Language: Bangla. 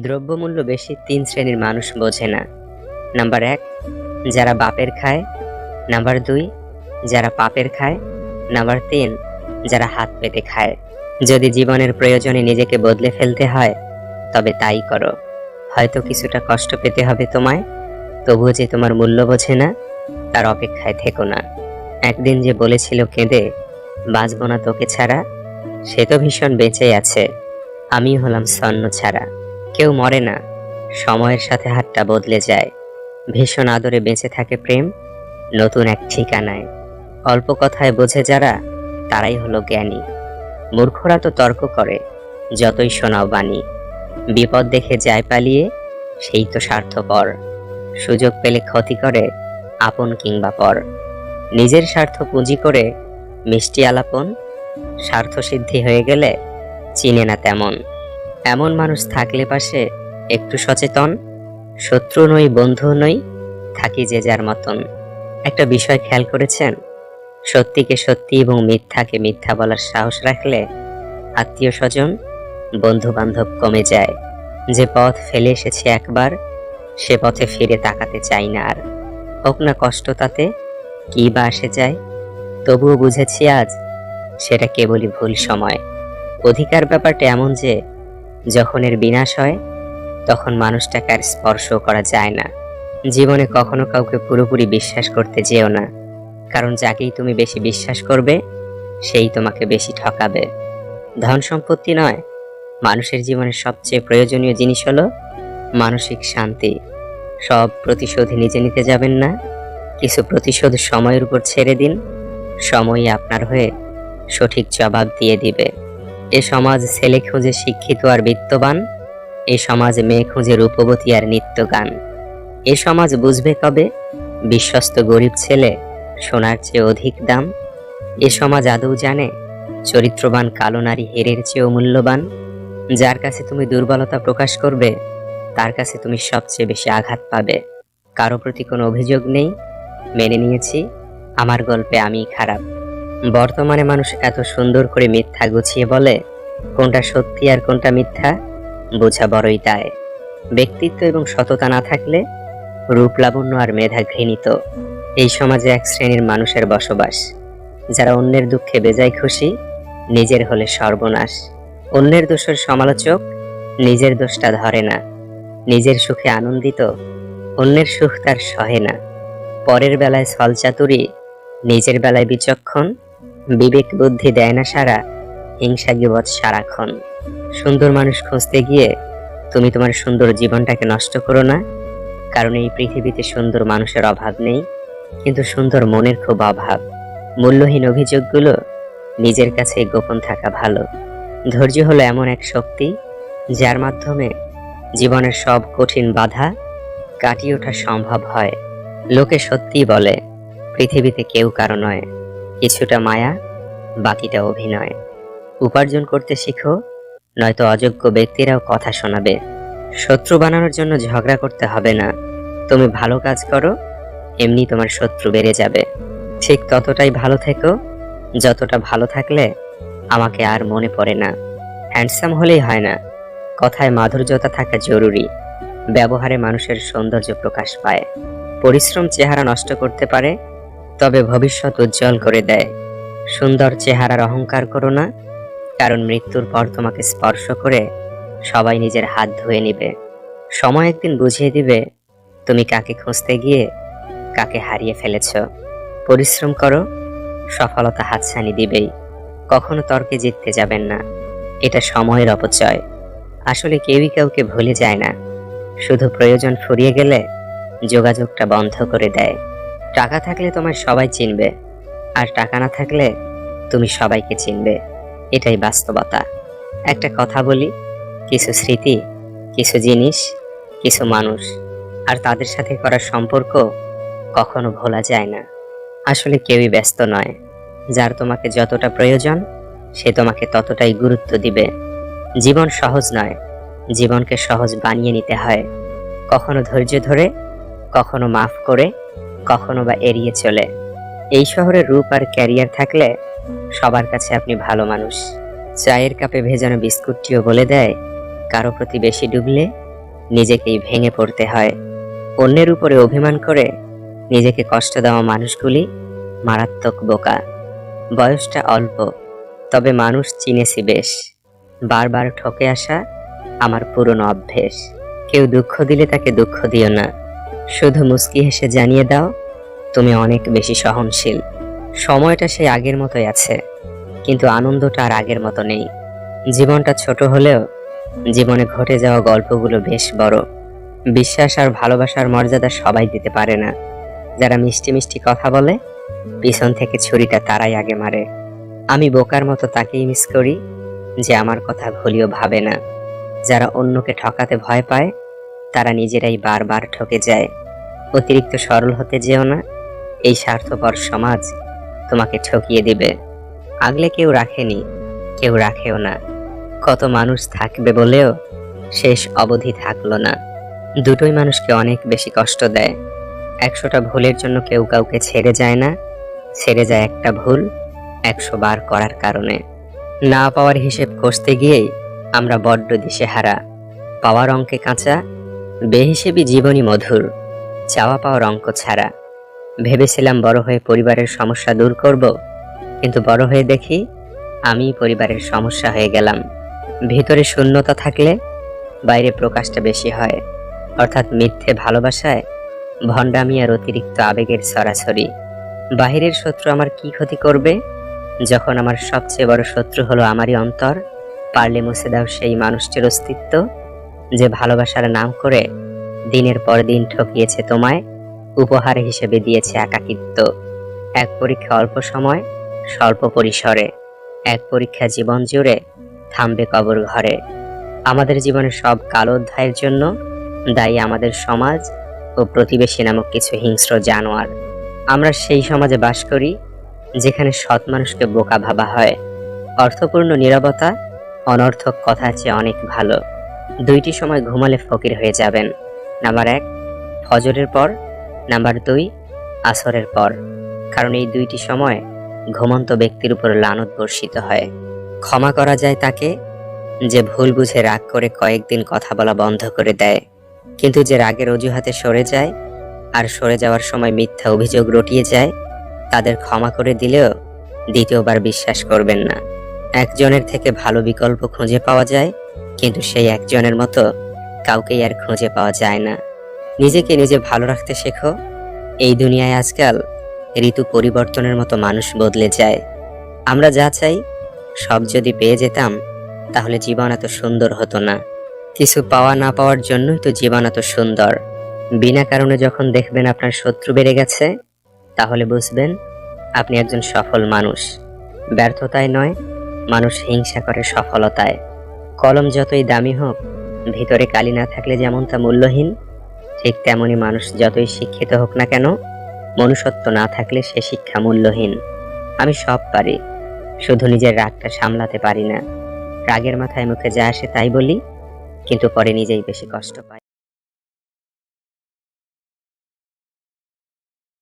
দ্রব্যমূল্য বেশি তিন শ্রেণির মানুষ বোঝে না। নাম্বার এক, যারা বাপের খায়। নাম্বার দুই, যারা পাপের খায়। নাম্বার তিন, যারা হাত পেতে খায়। যদি জীবনের প্রয়োজনে নিজেকে বদলে ফেলতে হয়, তবে তাই করো। হয়তো কিছুটা কষ্ট পেতে হবে তোমায়, তবুও যে তোমার মূল্য বোঝে না, তার অপেক্ষায় থেকো না। একদিন যে বলেছিল কেঁদে, বাঁচবো না তোকে ছাড়া, সে তো ভীষণ বেঁচে আছে। আমি হলাম সন্ন ছাড়া। কেউ মরে না। সময়ের সাথে হাতটা বদলে যায়। ভীষণ আদরে বেঁচে থাকে প্রেম। নতুন এক ঠিকানায়। অল্প কথায় বোঝে যারা, তারাই হলো জ্ঞানী। মূর্খরা তো তর্ক করে, যতই শোনাও বাণী। বিপদ দেখে যায় পালিয়ে, সেই তো স্বার্থপর। সুযোগ পেলে ক্ষতি করে, আপন কিংবা পর। নিজের স্বার্থ পুঁজি করে, মিষ্টি আলাপন স্বার্থ সিদ্ধি হয়ে গেলে, চিনে না তেমন। এমন মানুষ থাকলে পাশে একটু সচেতন, শত্রু নই, বন্ধু নই, থাকি যে যার মতন। একটা বিষয় খেয়াল করেছেন? সত্যিকে সত্যি এবং মিথ্যাকে মিথ্যা বলার সাহস রাখলে আত্মীয় স্বজন বন্ধু বান্ধব কমে যায়। যে পথ ফেলে এসেছি একবার, সে পথে ফিরে তাকাতে চাই না আর। হোক না কষ্ট তাতে, কী বা আসে যায়, তবুও বুঝেছি আজ সেটা কেবলই ভুল সময়। অধিকার ব্যাপারটা এমন যে যখন এর বিনাশ হয়, তখন মানুষটাকে আর স্পর্শ করা যায় না। জীবনে কখনো কাউকে পুরোপুরি বিশ্বাস করতে যেও না। কারণ যাকেই তুমি বেশি বিশ্বাস করবে, সেই তোমাকে বেশি ঠকাবে। ধন সম্পত্তি নয়, মানুষের জীবনের সবচেয়ে প্রয়োজনীয় জিনিস হলো মানসিক শান্তি। সব প্রতিশোধ নিজে নিতে যাবেন না। কিছু প্রতিশোধ সময়ের উপর ছেড়ে দিন। সময়ই আপনার হয়ে সঠিক জবাব দিয়ে দিবে। এ সমাজ ছেলে খুঁজে শিক্ষিত আর বিত্তবান, এ সমাজ মেয়ে খুঁজে রূপবতী আর নিত্য গান এ সমাজ বুঝবে কবে? বিশ্বস্ত গরিব ছেলে, সোনার চেয়ে অধিক দাম। এ সমাজ আদৌ জানে? চরিত্রবান কালো নারী হেরের চেয়েও মূল্যবান। যার কাছে তুমি দুর্বলতা প্রকাশ করবে, তার কাছে তুমি সবচেয়ে বেশি আঘাত পাবে। কারও প্রতি কোনো অভিযোগ নেই? মেনে নিয়েছি। আমার গল্পে আমিই খারাপ। বর্তমানে মানুষ এত সুন্দর করে মিথ্যা গুছিয়ে বলে, কোনটা সত্যি আর কোনটা মিথ্যা, বোঝা বড়ই দায়। ব্যক্তিত্ব এবং সততা না থাকলে রূপ লাবণ্য আর মেধা ঘৃণিত। এই সমাজে এক শ্রেণির মানুষের বসবাস। যারা অন্যের দুঃখে বেজায় খুশি, নিজের হলে সর্বনাশ। অন্যের দোষের সমালোচক, নিজের দোষটা ধরে না। নিজের সুখে আনন্দিত, অন্যের সুখ তার সহে না। পরের বেলায় ছলচাতুরি, নিজের বেলায় বিচক্ষণ বিবেক বুদ্ধি দেয় না সারা, হিংসা গিবৎ সারাক্ষণ। সুন্দর মানুষ খুঁজতে গিয়ে তুমি তোমার সুন্দর জীবনটাকে নষ্ট করো না, কারণ এই পৃথিবীতে সুন্দর মানুষের অভাব নেই, কিন্তু সুন্দর মনের খুব অভাব। মূল্যহীন অভিযোগগুলো নিজের কাছে গোপন থাকা ভালো। ধৈর্য হলো এমন এক শক্তি, যার মাধ্যমে জীবনের সব কঠিন বাধা কাটিয়ে ওঠা সম্ভব হয়। লোকে সত্যিই বলে, পৃথিবীতে কেউ কারও নয়। কিছুটা মায়া, বাকিটা অভিনয়। উপার্জন করতে শিখো, নয়তো অযোগ্য ব্যক্তিরাও কথা শোনাবে। শত্রু বানানোর জন্য ঝগড়া করতে হবে না। তুমি ভালো কাজ করো, এমনি তোমার শত্রু বেড়ে যাবে। ঠিক ততটাই ভালো থেকো, যতটা ভালো থাকলে আমাকে আর মনে পড়ে না। হ্যান্ডসাম হলেই হয় না। কথায় মাধুর্যতা থাকা জরুরি। ব্যবহারে মানুষের সৌন্দর্য প্রকাশ পায়। পরিশ্রম চেহারা নষ্ট করতে পারে তবে ভবিষ্যৎ উজ্জ্বল করে দেয়। সুন্দর চেহারার অহংকার করো না, কারণ মৃত্যুর পর তোমাকে স্পর্শ করে সবাই নিজের হাত ধুয়ে নিবে। সময় একদিন বুঝিয়ে দিবে, তুমি কাকে খুঁজতে গিয়ে কাকে হারিয়ে ফেলেছ। পরিশ্রম করো, সফলতা হাতছানি দিবেই। কখনো তর্কে জিততে যাবেন না, এটা সময়ের অপচয়। আসলে কেউই কাউকে ভুলে যায় না, শুধু প্রয়োজন ফুরিয়ে গেলে যোগাযোগটা বন্ধ করে দেয়। টাকা থাকলে তোমায় সবাই চিনবে, আর টাকা না থাকলে তুমি সবাইকে চিনবে। এটাই বাস্তবতা। একটা কথা বলি, কিছু স্মৃতি, কিছু জিনিস, কিছু মানুষ, আর তাদের সাথে করা সম্পর্ক কখনো ভোলা যায় না। আসলে কেউই ব্যস্ত নয়। যার তোমাকে যতটা প্রয়োজন, সে তোমাকে ততটাই গুরুত্ব দিবে। জীবন সহজ নয়। জীবনকে সহজ বানিয়ে নিতে হয়। কখনো ধৈর্য ধরে, কখনো মাফ করে কখনো বা এড়িয়ে চলে। এই শহরে রূপ আর ক্যারিয়ার থাকলে সবার কাছে আপনি ভালো মানুষ। চায়ের কাপে ভেজানো বিস্কুটটিও বলে দেয়, কারও প্রতি বেশি ডুবলে নিজেকেই ভেঙে পড়তে হয়। অন্যের উপরে অভিমান করে নিজেকে কষ্ট দেওয়া মানুষগুলি মারাত্মক বোকা। বয়সটা অল্প, তবে মানুষ চিনেছি বেশ। বারবার ঠকে আসা আমার পুরনো অভ্যেস। কেউ দুঃখ দিলে তাকে দুঃখ দিও না। শুধু মুস্কি হেসে জানিয়ে দাও, তুমি অনেক বেশি সহনশীল। সময়টা সেই আগের মতোই আছে, কিন্তু আনন্দটা আর আগের মতো নেই। জীবনটা ছোট হলেও জীবনে ঘটে যাওয়া গল্পগুলো বেশ বড়। বিশ্বাস আর ভালোবাসার মর্যাদা সবাই দিতে পারে না। যারা মিষ্টি মিষ্টি কথা বলে, পিছন থেকে ছুরিটা তারাই আগে মারে। আমি বোকার মতো তাকেই মিস করি, যে আমার কথা ভুলিও ভাবে না। যারা অন্যকে ঠকাতে ভয় পায় তারা নিজেরাই বারবার ঠকে যায়। অতিরিক্ত সরল হতে যেও না। এই স্বার্থপর সমাজ তোমাকে ঠকিয়ে দিবে। আগলে কেউ রাখেনি, কেউ রাখেও না। কত মানুষ থাকবে বলেও শেষ অবধি থাকল না। দুটোই মানুষকে অনেক বেশি কষ্ট দেয়। একশোটা ভুলের জন্য কেউ কাউকে ছেড়ে যায় না। ছেড়ে যায় একটা ভুল একশো বার করার কারণে। না পাওয়ার হিসেব কষতে গিয়েই আমরা বড্ড দিশেহারা। পাওয়ার অঙ্কে কাঁচা বেহিসেবি জীবনী মধুর, চাওয়া পাওয়ার অঙ্ক ছাড়া। ভেবেছিলাম বড় হয়ে পরিবারের সমস্যা দূর করব, কিন্তু বড় হয়ে দেখি আমি পরিবারের সমস্যা হয়ে গেলাম। ভিতরে শূন্যতা থাকলে বাইরে প্রকাশটা বেশি হয়, অর্থাৎ মিথ্যে ভালোবাসায় ভণ্ডামি আর অতিরিক্ত আবেগের সরাসরি বাহিরের শত্রু আমার কি ক্ষতি করবে? যখন আমার সবচেয়ে বড় শত্রু হলো আমারই অন্তর, পারলে মুছে দাও সেই মানুষটির অস্তিত্ব। যে ভালোবাসার নাম করে দিনের পর দিন ঠকিয়েছে তোমায়, উপহার হিসেবে দিয়েছে একাকিত্ব। এক পরীক্ষা অল্প সময়, স্বল্প পরিসরে। এক পরীক্ষা জীবন জুড়ে থামবে কবর ঘরে। আমাদের জীবনের সব কালো অধ্যায়ের জন্য দায়ী আমাদের সমাজ ও প্রতিবেশী নামক কিছু হিংস্র জানোয়ার। আমরা সেই সমাজে বাস করি, যেখানে সৎ মানুষকে বোকা ভাবা হয়। অর্থপূর্ণ নীরবতা, অনর্থক কথা চেয়ে অনেক ভালো। দুইটি সময় ঘুমালে ফকির হয়ে যাবেন। নাম্বার এক, ফজরের পর। নাম্বার দুই, আসরের পর। কারণ এই দুইটি সময় ঘুমন্ত ব্যক্তির উপর লানত বর্ষিত হয়। ক্ষমা করা যায় তাকে, যে ভুল বুঝে রাগ করে কয়েকদিন কথা বলা বন্ধ করে দেয়। কিন্তু যে রাগের অজুহাতে সরে যায় আর সরে যাওয়ার সময় মিথ্যা অভিযোগ রটিয়ে যায়, তাদের ক্ষমা করে দিলেও দ্বিতীয়বার বিশ্বাস করবেন না। একজনের থেকে ভালো বিকল্প খুঁজে পাওয়া যায় কিন্তু সেই একজনের মতো কাউকেই আর খুঁজে পাওয়া যায় না। নিজেকে নিজে ভালো রাখতে শেখো। এই দুনিয়ায় আজকাল ঋতু পরিবর্তনের মতো মানুষ বদলে যায়। আমরা যা চাই, সব যদি পেয়ে যেতাম, তাহলে জীবন এত সুন্দর হতো না। কিছু পাওয়া না পাওয়ার জন্যই তো জীবন এত সুন্দর। বিনা কারণে যখন দেখবেন আপনার শত্রু বেড়ে গেছে, তাহলে বুঝবেন আপনি একজন সফল মানুষ। ব্যর্থতায় নয়, মানুষ হিংসা করে সফলতায়। কলম যতই দামি হোক, ভিতরে কালি না থাকলে যেমন তা মূল্যহীন, ঠিক তেমনি মানুষ যতই শিক্ষিত হোক না কেন, মনুষ্যত্ব না থাকলে সে শিক্ষা মূল্যহীন। আমি সব পারি, শুধু নিজের রাগটা সামলাতে পারি না। রাগের মাথায় মুখে যা আসে তাই বলি, কিন্তু পরে নিজেই বেশি কষ্ট পাই।